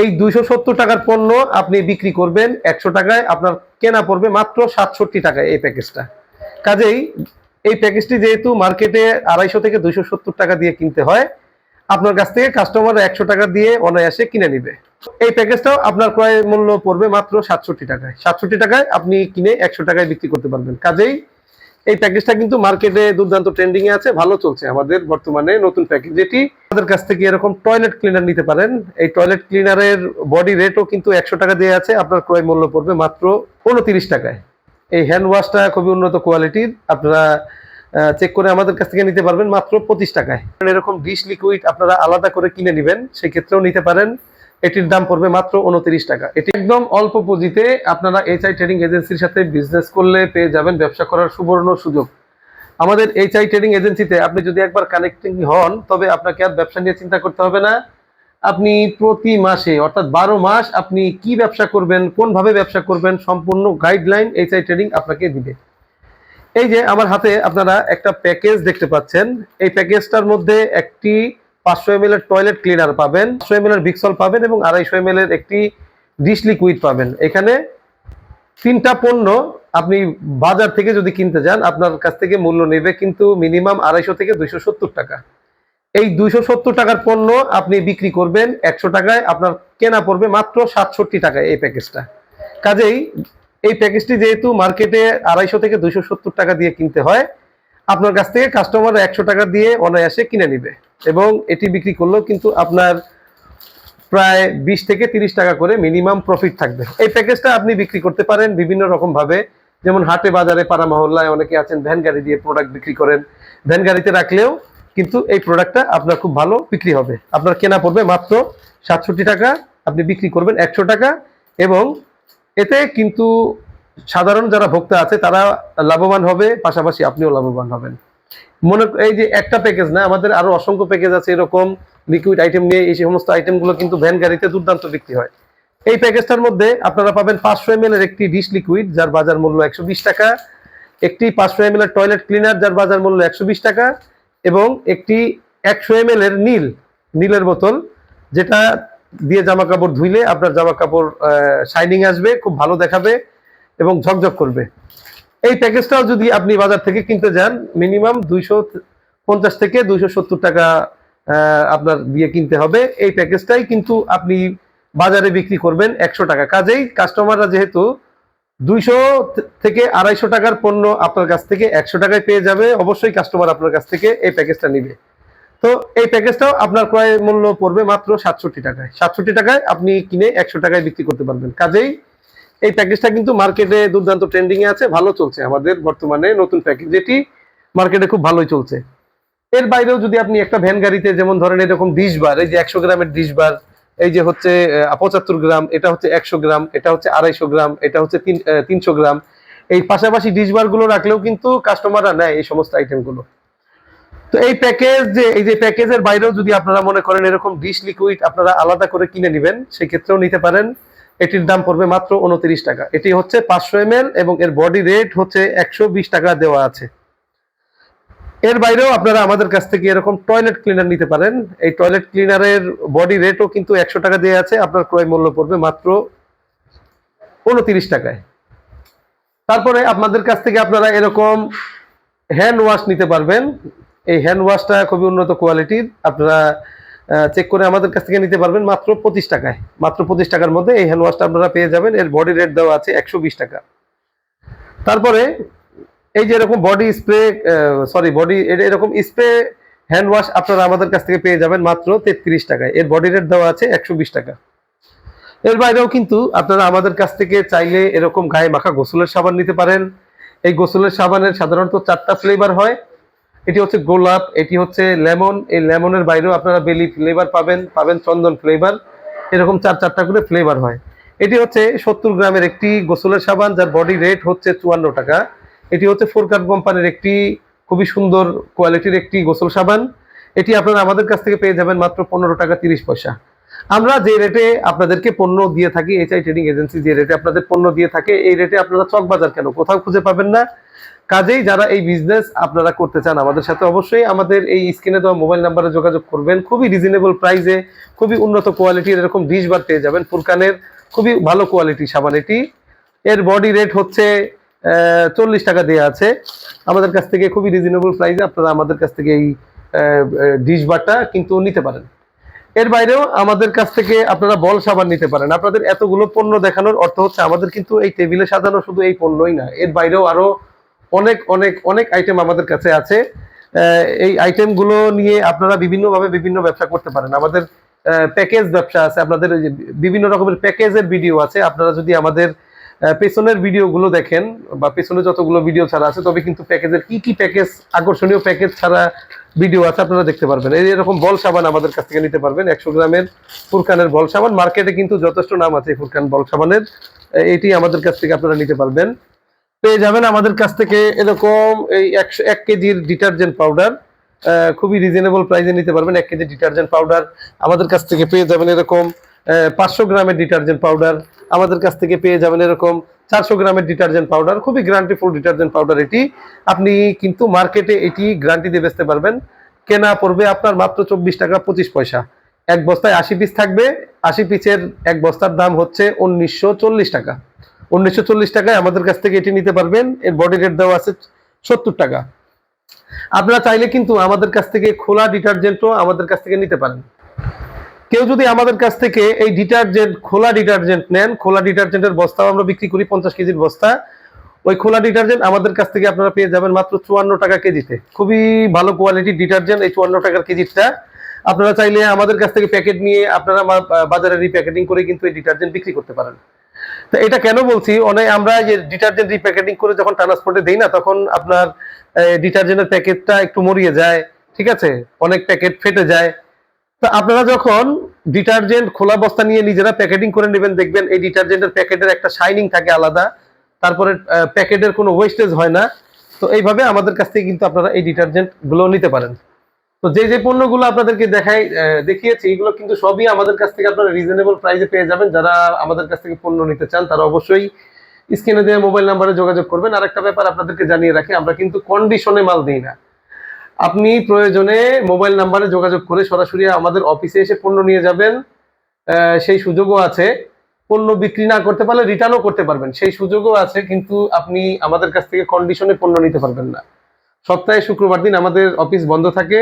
এই দুইশো সত্তর টাকার পণ্য আপনি বিক্রি করবেন একশো টাকায়, আপনার কেনা পড়বে মাত্র সাতষট্টি টাকায় এই প্যাকেজটা। কাজেই এই প্যাকেজটি যেহেতু মার্কেটে আড়াইশো থেকে দুইশো সত্তর টাকা দিয়ে কিনতে হয়, আপনার কাছ থেকে কাস্টমার একশো টাকা দিয়ে অনায়াসে কিনে নিবে। এই প্যাকেজটাও আপনার ক্রয় মূল্য পড়বে মাত্র সাতষট্টি টাকায়। সাতষট্টি টাকায় আপনি কিনে একশো টাকায় বিক্রি করতে পারবেন। কাজেই এই প্যাকেজটা কিন্তু মার্কেটে দুর্দান্ত ট্রেন্ডিং এ আছে, ভালো চলছে আমাদের বর্তমানে নতুন প্যাকেজ যেটি। আমাদের কাছ থেকে এরকম টয়লেট ক্লিনার নিতে পারেন। এই টয়লেট ক্লিনারের বডি রেটও কিন্তু একশো টাকা দিয়ে আছে, আপনার ক্রয় মূল্য পড়বে মাত্র উনত্রিশ টাকায়। এই হ্যান্ড ওয়াশটা খুবই উন্নত কোয়ালিটির আপনারা চেক করে আমাদের কাছ থেকে নিতে পারবেন মাত্র পঁচিশ টাকায়। এরকম ডিশ লিকুইড আপনারা আলাদা করে কিনে নেবেন, সেক্ষেত্রেও নিতে পারেন। এটির দাম পড়বে মাত্র উনত্রিশ টাকা। এটি একদম অল্প পুঁজিতে আপনারা এইচআই ট্রেডিং এজেন্সির সাথে বিজনেস করলে পেয়ে যাবেন, ব্যবসা করার সুবর্ণ সুযোগ। আমাদের এইচআই ট্রেডিং এজেন্সিতে আপনি যদি একবার কানেক্টিং হন, তবে আপনাকে আর ব্যবসা নিয়ে চিন্তা করতে হবে না। আপনি প্রতি মাসে, অর্থাৎ বারো মাস, আপনি কি ব্যবসা করবেন, কোনভাবে ব্যবসা করবেন, সম্পূর্ণ গাইডলাইন এইচআই ট্রেডিং আপনাকে দিবে। এই যে, আমার হাতে আপনারা একটা প্যাকেজ দেখতে পাচ্ছেন। এই প্যাকেজটার মধ্যে একটি পাঁচশো এম এর টয়লেট ক্লিনার পাবেন, পাঁচশো এম এর ভিক্সল পাবেন এবং আড়াইশো এম এর একটি ডিশ লিকুইড পাবেন। এখানে তিনটা পণ্য আপনি বাজার থেকে যদি কিনতে যান, আপনার কাছ থেকে মূল্য নেবে কিন্তু মিনিমাম আড়াইশো থেকে দুইশো সত্তর টাকা। এই দুইশো সত্তর টাকার পণ্য আপনি বিক্রি করবেন একশো টাকায়, আপনার কেনা পড়বে মাত্র সাতষট্টি টাকায় এই প্যাকেজটা কাজেই এই প্যাকেজটি যেহেতু মার্কেটে আড়াইশো থেকে দুইশো সত্তর টাকা দিয়ে কিনতে হয়, আপনার কাছ থেকে কাস্টমার একশো টাকা দিয়ে অনায়াসে কিনে নিবে। এবং এটি বিক্রি করলেও কিন্তু আপনার প্রায় বিশ থেকে তিরিশ টাকা করে মিনিমাম প্রফিট থাকবে। এই প্যাকেজটা আপনি বিক্রি করতে পারেন বিভিন্ন রকম ভাবে। যেমন হাটে বাজারে পাড়া মহল্লায় অনেকে আছেন, ভ্যান গাড়ি দিয়ে প্রোডাক্ট বিক্রি করেন। ভ্যান গাড়িতে রাখলেও কিন্তু এই প্রোডাক্টটা আপনার খুব ভালো বিক্রি হবে। আপনার কেনা পড়বে মাত্র সাতষট্টি টাকা, আপনি বিক্রি করবেন একশো টাকা এবং এতে কিন্তু সাধারণ যারা ভোক্তা আছে তারা লাভবান হবে, পাশাপাশি আপনিও লাভবান হবেন। মনে এই যে একটা প্যাকেজ না, আমাদের আরও অসংখ্য প্যাকেজ আছে এরকম লিকুইড আইটেম নিয়ে, এই সমস্ত আইটেমগুলো কিন্তু ভ্যান গাড়িতে দুর্দান্ত বিক্রি হয়। এই প্যাকেজটার মধ্যে আপনারা পাবেন পাঁচশো এম এর একটি ডিশ লিকুইড যার বাজার মূল্য একশো বিশ টাকা, একটি পাঁচশো এম এর টয়লেট ক্লিনার যার বাজার মূল্য একশো বিশ টাকা, এবং একটি একশো এম এর নীল, নীলের বোতল, যেটা দিয়ে জামা কাপড় ধুইলে আপনার জামা কাপড় শাইনিং আসবে, খুব ভালো দেখাবে এবং ঝকঝক করবে। এই প্যাকেজটাও যদি আপনি বাজার থেকে কিনতে যান মিনিমাম দুইশো পঞ্চাশ থেকে দুইশো সত্তর টাকা আপনার দিয়ে কিনতে হবে। এই প্যাকেজটাই কিন্তু আপনি বাজারে বিক্রি করবেন একশো টাকা। কাজেই কাস্টমাররা যেহেতু দুইশো থেকে আড়াইশো টাকার পণ্য আপনার কাছ থেকে একশো টাকায় পেয়ে যাবে, অবশ্যই কাস্টমার আপনার কাছ থেকে এই প্যাকেজটা নিবে। তো এই প্যাকেজটাও আপনার ক্রয় মূল্য পড়বে মাত্র সাতষট্টি টাকায়। সাতষট্টি টাকায় আপনি কিনে একশো টাকায় বিক্রি করতে পারবেন। কাজেই এই প্যাকেজটা কিন্তু মার্কেটে দুর্দান্ত ট্রেন্ডিং এ আছে, ভালো চলছে। আমাদের বর্তমানে নতুন প্যাকেজ যেটি মার্কেটে খুব ভালোই চলছে। এর বাইরেও যদি আপনি একটা ভ্যান গাড়িতে যেমন ধরেন এরকম ডিশ বার, এই যে একশো গ্রামের ডিশ বার, এই যে হচ্ছে পঁচাত্তর গ্রাম, এটা হচ্ছে একশো গ্রাম, এটা হচ্ছে আড়াইশো গ্রাম, এটা হচ্ছে তিন তিনশো গ্রাম, এই পাশাপাশি ডিশ বারগুলো রাখলেও কিন্তু কাস্টমাররা নেয় এই সমস্ত আইটেমগুলো। তো এই প্যাকেজ যে, এই যে প্যাকেজের বাইরেও যদি আপনারা মনে করেন এরকম ডিশ লিকুইড আপনারা আলাদা করে কিনে নেবেন, সেক্ষেত্রেও নিতে পারেন। এটির দাম পড়বে মাত্র উনত্রিশ টাকা। এটি হচ্ছে পাঁচশো এম এবং এর বডি রেট হচ্ছে একশো বিশ টাকা দেওয়া আছে। এর বাইরেও আপনারা আমাদের কাছ থেকে এরকম টয়লেট ক্লিনার নিতে পারেন। এই টয়লেট ক্লিনারের বডি রেটও কিন্তু একশো টাকা দেওয়া আছে। আপনার ক্রয় মূল্য পড়বে মাত্র উনত্রিশ টাকায়। তারপরে আপনাদের কাছ থেকে আপনারা এরকম হ্যান্ড ওয়াশ নিতে পারবেন। এই হ্যান্ড ওয়াশটা খুবই উন্নত কোয়ালিটির আপনারা চেক করে আমাদের কাছ থেকে নিতে পারবেন মাত্র পঁচিশ টাকায়। মাত্র পঁচিশ টাকার মধ্যে এই হ্যান্ড ওয়াশটা আপনারা পেয়ে যাবেন। এর বডি রেট দেওয়া আছে একশো বিশ টাকা। তারপরে এই যে এরকম বডি স্প্রে সরি বডি এরকম স্প্রে হ্যান্ড ওয়াশ আপনারা আমাদের কাছ থেকে পেয়ে যাবেন মাত্র তেত্রিশ টাকায়। এর বডি রেট দেওয়া আছে একশো বিশ টাকা। এর বাইরেও কিন্তু আপনারা আমাদের কাছ থেকে চাইলে এরকম গায়ে মাখা গোসলের সাবান নিতে পারেন। এই গোসলের সাবানের সাধারণত চারটা ফ্লেভার হয়। এটি হচ্ছে গোলাপ, এটি হচ্ছে লেমন। এই লেমনের বাইরেও আপনারা বেলি ফ্লেভার পাবেন পাবেন চন্দন ফ্লেভার এরকম চার চারটা করে ফ্লেভার হয়। এটি হচ্ছে সত্তর গ্রামের একটি গোসলের সাবান, যার বডি রেট হচ্ছে চুয়ান্ন টাকা। এটি হচ্ছে ফোরকাট কোম্পানির একটি খুবই সুন্দর কোয়ালিটির একটি গোসল সাবান। এটি আপনারা আমাদের কাছ থেকে পেয়ে যাবেন মাত্র পনেরো টাকা তিরিশ পয়সা। আমরা যে রেটে আপনাদেরকে পণ্য দিয়ে থাকি এইচআই ট্রেডিং এজেন্সি যে রেটে আপনাদের পণ্য দিয়ে থাকে, এই রেটে আপনারা চকবাজার কেন? কোথাও খুঁজে পাবেন না। কাজেই যারা এই বিজনেস আপনারা করতে চান, আমাদের সাথে অবশ্যই আমাদের এই স্ক্রিনে দেওয়া মোবাইল নাম্বারে যোগাযোগ করবেন। খুবই রিজনেবল প্রাইসে খুবই উন্নত কোয়ালিটির এরকম ডিশ বার পেয়ে যাবেন ফুরকানের। খুবই ভালো কোয়ালিটি সাবান এটি। এর বডি রেট হচ্ছে চল্লিশ টাকা দেওয়া আছে। আমাদের কাছ থেকে খুবই রিজনেবল প্রাইসে আপনারা আমাদের কাছ থেকে এই ডিশ বারটা কিন্তু নিতে পারেন। এর বাইরেও আমাদের কাছ থেকে আপনারা বল সাবান নিতে পারেন। আপনাদের এতগুলো পণ্য দেখানোর অর্থ হচ্ছে আমাদের কিন্তু এই টেবিলে সাজানো শুধু এই পণ্যই না, এর বাইরেও আরও অনেক অনেক অনেক আইটেম আমাদের কাছে আছে। এই আইটেমগুলো নিয়ে আপনারা বিভিন্নভাবে বিভিন্ন ব্যবসা করতে পারেন। আমাদের প্যাকেজ ব্যবসা আছে, আপনাদের বিভিন্ন রকমের প্যাকেজের ভিডিও আছে। আপনারা যদি আমাদের পেছনের ভিডিওগুলো দেখেন বা পেছনে যতগুলো ভিডিও ছাড়া আছে, তবে কিন্তু প্যাকেজের কি কি প্যাকেজ আকর্ষণীয় প্যাকেজ ছাড়া ভিডিও আছে, আপনারা দেখতে পারবেন। এই এরকম বল সাবান আমাদের কাছ থেকে নিতে পারবেন, একশো গ্রামের ফুরকানের বল সাবান। মার্কেটে কিন্তু যথেষ্ট নাম আছে ফুরকান বল সাবানের। এটি আমাদের কাছ থেকে আপনারা নিতে পারবেন। পেয়ে যাবেন আমাদের কাছ থেকে এরকম এই একশো, এক কেজির ডিটারজেন্ট পাউডার। খুবই রিজনেবল প্রাইসে নিতে পারবেন, এক কেজি ডিটারজেন্ট পাউডার। আমাদের কাছ থেকে পেয়ে যাবেন এরকম পাঁচশো গ্রামের ডিটারজেন্ট পাউডার। আমাদের কাছ থেকে পেয়ে যাবেন এরকম চারশো গ্রামের ডিটারজেন্ট পাউডার খুবই গ্যারান্টি ফুল ডিটারজেন্ট পাউডার এটি। আপনি কিন্তু মার্কেটে এটি গ্যারান্টি দিয়ে বেচতে পারবেন। কেনা পড়বে আপনার মাত্র চব্বিশ টাকা পঁচিশ পয়সা। এক বস্তায় আশি পিস থাকবে। আশি পিসের এক বস্তার দাম হচ্ছে উনিশশো চল্লিশ টাকা। উনিশশো চল্লিশ টাকায় আমাদের কাছ থেকে এটি নিতে পারবেন। এর বডি রেট দেওয়া আছে সত্তর টাকা। আপনারা চাইলে কিন্তু আমাদের কাছ থেকে খোলা ডিটারজেন্টও আমাদের কাছ থেকে নিতে পারেন। কেউ যদি আমাদের কাছ থেকে এই ডিটারজেন্ট, খোলা ডিটারজেন্ট নেন, খোলা ডিটারজেন্টের বস্তাও আমরা বিক্রি করি পঞ্চাশ কেজির বস্তা, ওই খোলা ডিটারজেন্ট আমাদের কাছ থেকে আপনারা পেয়ে যাবেন মাত্র চুয়ান্ন টাকা কেজিতে। খুবই ভালো কোয়ালিটির ডিটারজেন্ট এই চুয়ান্ন টাকার কেজিটা। আপনারা চাইলে আমাদের কাছ থেকে প্যাকেট নিয়ে আপনারা বাজারে রিপ্যাকেটিং করে কিন্তু এই ডিটারজেন্ট বিক্রি করতে পারেন। তো এটা কেন বলছি? অনেক আমরা যে ডিটারজেন্ট রিপ্যাকেটিং করে যখন ট্রান্সপোর্টে দেই না, তখন আপনার ডিটারজেন্টের প্যাকেটটা একটু মরিয়ে যায়, ঠিক আছে? অনেক প্যাকেট ফেটে যায়। তো আপনারা যখন ডিটারজেন্ট খোলা বস্তা নিয়ে নিজেরা প্যাকেটিং করে নেবেন, দেখবেন এই ডিটারজেন্টের প্যাকেটের একটা শাইনিং থাকে আলাদা। তারপরে প্যাকেটের কোনো ওয়েস্টেজ হয় না। তো এইভাবে আমাদের কাছ থেকে কিন্তু আপনারা এই ডিটারজেন্টগুলো নিতে পারেন। তো যে যে পণ্যগুলো আপনাদেরকে দেখাই দেখিয়েছি, এগুলো কিন্তু সবই আমাদের কাছ থেকে আপনারা রিজনেবল প্রাইসে পেয়ে যাবেন। যারা আমাদের কাছ থেকে পণ্য নিতে চান, তারা অবশ্যই স্ক্রিনে দেওয়া মোবাইল নাম্বারে যোগাযোগ করবেন। আর একটা ব্যাপার আপনাদেরকে জানিয়ে রাখি, আমরা কিন্তু কন্ডিশনে মাল দিই না। আপনি প্রয়োজনে মোবাইল নাম্বারে যোগাযোগ করে সরাসরি আমাদের অফিসে এসে পণ্য নিয়ে যাবেন। সেই সুযোগও আছে। পণ্য বিক্রি না করতে পারলে রিটার্নও করতে পারবেন। সেই সুযোগও আছে, কিন্তু আপনি আমাদের কাছ থেকে কন্ডিশনে পণ্য নিতে পারবেন না। সপ্তাহে শুক্রবার দিন আমাদের অফিস বন্ধ থাকে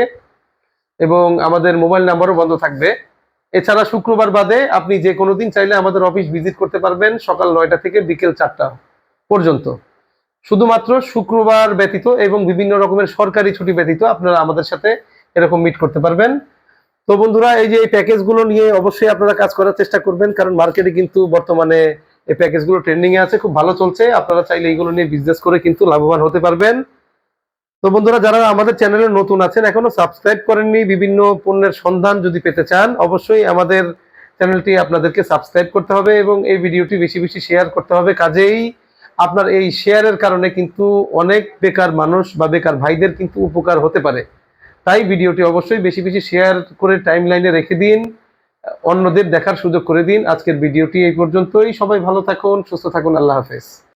এবং আমাদের মোবাইল নাম্বারও বন্ধ থাকবে। এছাড়া শুক্রবার বাদে আপনি যে কোনো দিন চাইলে আমাদের অফিস ভিজিট করতে পারবেন সকাল নয়টা থেকে বিকেল চারটা পর্যন্ত। শুধুমাত্র শুক্রবার ব্যতীত এবং বিভিন্ন রকমের সরকারি ছুটি ব্যতীত আপনারা আমাদের সাথে এরকম মিট করতে পারবেন। তো বন্ধুরা, এই যে এই প্যাকেজগুলো নিয়ে অবশ্যই আপনারা কাজ করার চেষ্টা করবেন, কারণ মার্কেটে কিন্তু বর্তমানে এই প্যাকেজগুলো ট্রেন্ডিং এ আছে, খুব ভালো চলছে। আপনারা চাইলে এইগুলো নিয়ে বিজনেস করে কিন্তু লাভবান হতে পারবেন। তো বন্ধুরা, যারা আমাদের চ্যানেলে নতুন আছেন, এখনও সাবস্ক্রাইব করেননি, বিভিন্ন পণ্যের সন্ধান যদি পেতে চান, অবশ্যই আমাদের চ্যানেলটি আপনাদেরকে সাবস্ক্রাইব করতে হবে এবং এই ভিডিওটি বেশি বেশি শেয়ার করতে হবে। কাজেই আপনার এই শেয়ারের কারণে কিন্তু অনেক বেকার মানুষ বা বেকার ভাইদের কিন্তু উপকার হতে পারে। তাই ভিডিওটি অবশ্যই বেশি বেশি শেয়ার করে টাইম লাইনে রেখে দিন, অন্যদের দেখার সুযোগ করে দিন। আজকের ভিডিওটি এই পর্যন্তই। সবাই ভালো থাকুন, সুস্থ থাকুন। আল্লাহ হাফেজ।